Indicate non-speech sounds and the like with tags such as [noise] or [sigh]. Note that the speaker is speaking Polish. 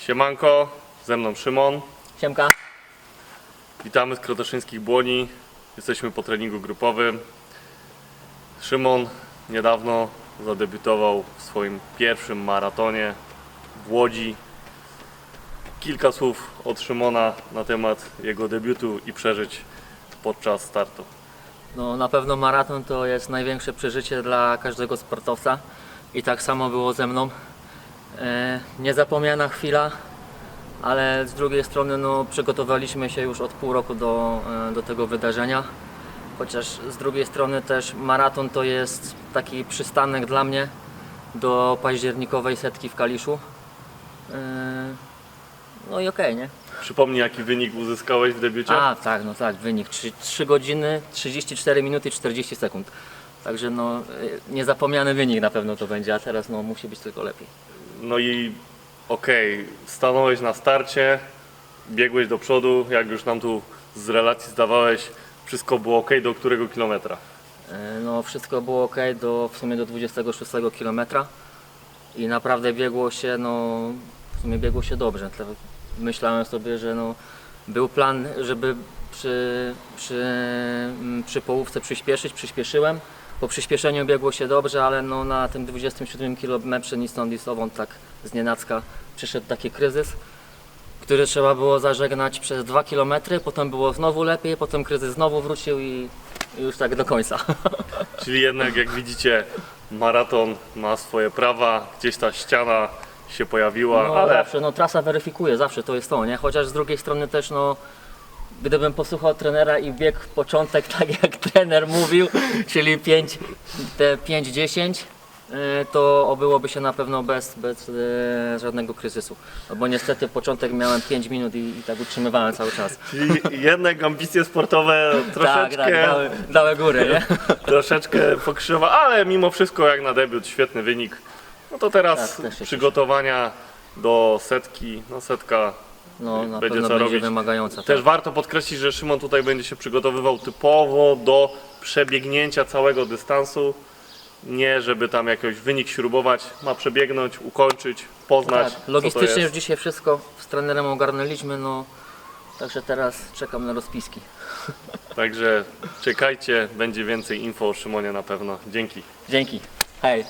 Siemanko, ze mną Szymon. Siemka. Witamy z Krotoszyńskich Błoni. Jesteśmy po treningu grupowym. Szymon niedawno zadebiutował w swoim pierwszym maratonie w Łodzi. Kilka słów od Szymona na temat jego debiutu i przeżyć podczas startu. No, na pewno maraton to jest największe przeżycie dla każdego sportowca i tak samo było ze mną. E, niezapomniana chwila, ale z drugiej strony no, przygotowaliśmy się już od pół roku do, e, do tego wydarzenia. Chociaż z drugiej strony też maraton to jest taki przystanek dla mnie do październikowej setki w Kaliszu. E, no i okej, nie? Przypomnij jaki wynik uzyskałeś w debiucie? A, tak, no tak, wynik 3, 3 godziny, 34 minuty i 40 sekund. Także no, niezapomniany wynik na pewno to będzie, a teraz no, musi być tylko lepiej. No i okej, stanąłeś na starcie, biegłeś do przodu, jak już nam tu z relacji zdawałeś, wszystko było ok do którego kilometra? Y, No, wszystko było ok do, w sumie do 26 km i naprawdę biegło się, no, w sumie biegło się dobrze. Myślałem sobie, że no, był plan, żeby przy, przy, mm, przy połówce przyspieszyć, przyspieszyłem. Po przyspieszeniu biegło się dobrze, ale no, na tym 27 km ni stąd, ni stąd tak z nienacka przyszedł taki kryzys, który trzeba było zażegnać przez 2 km, potem było znowu lepiej, potem kryzys znowu wrócił i, i już tak do końca. [laughs] Czyli jednak jak widzicie, maraton ma swoje prawa, gdzieś ta ściana się pojawiła, No, ale zawsze, no trasa weryfikuje, zawsze to jest to, nie? Chociaż z drugiej strony też, no, gdybym posłuchał trenera i biegł początek tak jak trener mówił, czyli 5, te 5-10, y, to obyłoby się na pewno bez, bez y, żadnego kryzysu. No bo niestety początek miałem 5 minut i, i tak utrzymywałem cały czas. czyli jednak ambicje sportowe troszeczkę, [laughs] Tak, tak, dały, dały górę, nie? [laughs] troszeczkę pokrzywa, ale mimo wszystko jak na debiut świetny wynik. No to teraz Tak, przygotowania do setki, no setka No, na Będzie pewno co będzie robić. wymagająca. Też tak. warto podkreślić, że Szymon tutaj będzie się przygotowywał typowo do przebiegnięcia całego dystansu. Nie, żeby tam jakiś wynik śrubować, ma przebiegnąć, ukończyć, poznać. Tak, logistycznie już dzisiaj wszystko z trenerem ogarnęliśmy, no, także teraz czekam na rozpiski. [laughs] Także czekajcie, będzie więcej info o Szymonie na pewno. Dzięki. Dzięki. Hej.